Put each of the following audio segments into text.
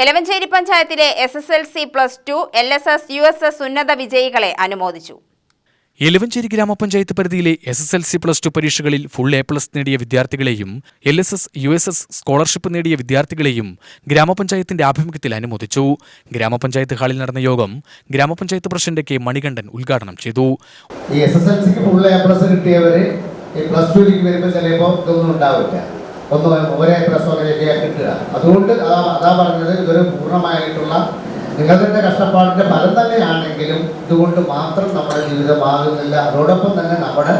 എലവഞ്ചേരി പഞ്ചായത്തിലെ S S L C plus two L S S U S S ഉന്നത വിജയികളെ അനുമോദിച്ചു. എലവഞ്ചേരി ഗ്രാമപഞ്ചായത്ത് പരിധിയിലെ S S L C plus two പരീക്ഷകളിൽ ഫുൾ എ പ്ലസ് നേടിയ വിദ്യാർത്ഥികളെയും L S S U S S scholarship നേടിയ വിദ്യാർത്ഥികളെയും ഗ്രാമപഞ്ചായത്തിന്റെ ആഭിമുഖ്യത്തിൽ അനുമോദിച്ചു. ഗ്രാമപഞ്ചായത്ത് ഹാളിൽ നടന്ന യോഗം ഗ്രാമപഞ്ചായത്ത് പ്രസിഡന്റ് കെ മണികണ്ഠൻ ഉദ്ഘാടനം ചെയ്തു. ഈ എസ് എസ് എൽ സിക്ക് ഫുൾ എ പ്ലസ് കിട്ടിയവര് പ്ലസ് ടുവിലേക്ക് വരുമ്പോൾ ചിലപ്പോൾ ഇതൊന്നും ഉണ്ടാവില്ല. ഒന്ന് ഒരേ അങ്ങനെയൊക്കെ കിട്ടുക അതുകൊണ്ട് അതാ അതാ പറഞ്ഞത് ഇതൊരു പൂർണമായിട്ടുള്ള നിങ്ങളുടെ കഷ്ടപ്പാടിന്റെ ഫലം തന്നെയാണെങ്കിലും ഇതുകൊണ്ട് മാത്രം നമ്മുടെ ജീവിതമാകുന്നില്ല. അതോടൊപ്പം തന്നെ നമ്മുടെ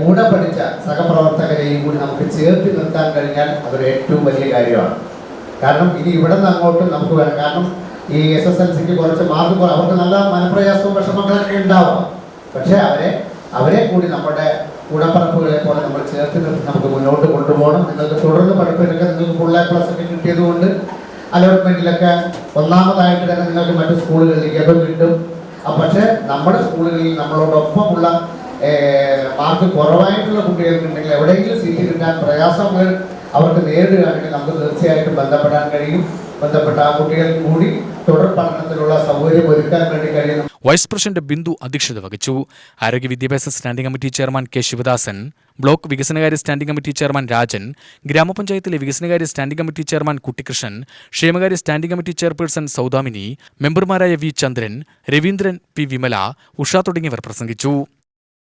കൂടെ പഠിച്ച സഹപ്രവർത്തകരെയും കൂടി നമുക്ക് ചേർത്ത് നിർത്താൻ കഴിഞ്ഞാൽ അതൊരു ഏറ്റവും വലിയ കാര്യമാണ്. കാരണം ഇനി ഇവിടെ നിന്ന് അങ്ങോട്ട് നമുക്ക് വേണം കാരണം ഈ എസ് എസ് എൽ സിക്ക് കുറച്ച് മാർക്ക് അവർക്ക് നല്ല മനപ്രയാസവും വിഷമങ്ങളൊക്കെ ഉണ്ടാവാം. പക്ഷേ അവരെ അവരെ കൂടി നമ്മുടെ കൂടപ്പറപ്പുകളെ പോലെ നമ്മൾ ചേർത്ത് നിർത്തി നമുക്ക് നിങ്ങൾക്ക് തുടർന്ന് പഠിപ്പിലൊക്കെ നിങ്ങൾക്ക് ഫുൾ എ പ്ലസ് ഒക്കെ കിട്ടിയത് കൊണ്ട് അലോട്ട്മെന്റിലൊക്കെ ഒന്നാമതായിട്ട് തന്നെ നിങ്ങൾക്ക് മറ്റു സ്കൂളുകളിലേക്ക് ഒക്കെ കിട്ടും. പക്ഷേ നമ്മുടെ സ്കൂളുകളിൽ നമ്മളോടൊപ്പമുള്ള മാർക്ക് കുറവായിട്ടുള്ള കുട്ടികൾക്കുണ്ടെങ്കിൽ എവിടെയെങ്കിലും സീറ്റ് കിട്ടാൻ പ്രയാസങ്ങൾ അവർക്ക് നേരിടുകയാണെങ്കിൽ നമുക്ക് തീർച്ചയായിട്ടും ബന്ധപ്പെടാൻ കഴിയും. ബന്ധപ്പെട്ട ആ കുട്ടികൾ കൂടി തുടർ പഠനത്തിനുള്ള സൗകര്യം ഒരുക്കാൻ വേണ്ടി കഴിയും വൈസ് പ്രസിഡന്റ് ബിന്ദു അധ്യക്ഷത വഹിച്ചു. ആരോഗ്യ വിദ്യാഭ്യാസ standing committee chairman K Sivadasan block വികസനകാര്യ സ്റ്റാൻഡിംഗ് കമ്മിറ്റി ചെയർമാൻ രാജൻ ഗ്രാമപഞ്ചായത്തിലെ വികസനകാര്യ സ്റ്റാൻഡിംഗ് കമ്മിറ്റി ചെയർമാൻ കുട്ടികൃഷ്ണൻ ക്ഷേമകാര്യ സ്റ്റാൻഡിംഗ് കമ്മിറ്റി ചെയർപേഴ്സൺ സൗദാമിനി മെമ്പർമാരായ വി ചന്ദ്രൻ രവീന്ദ്രൻ പി വിമല ഉഷ തുടങ്ങിയവർ പ്രസംഗിച്ചു.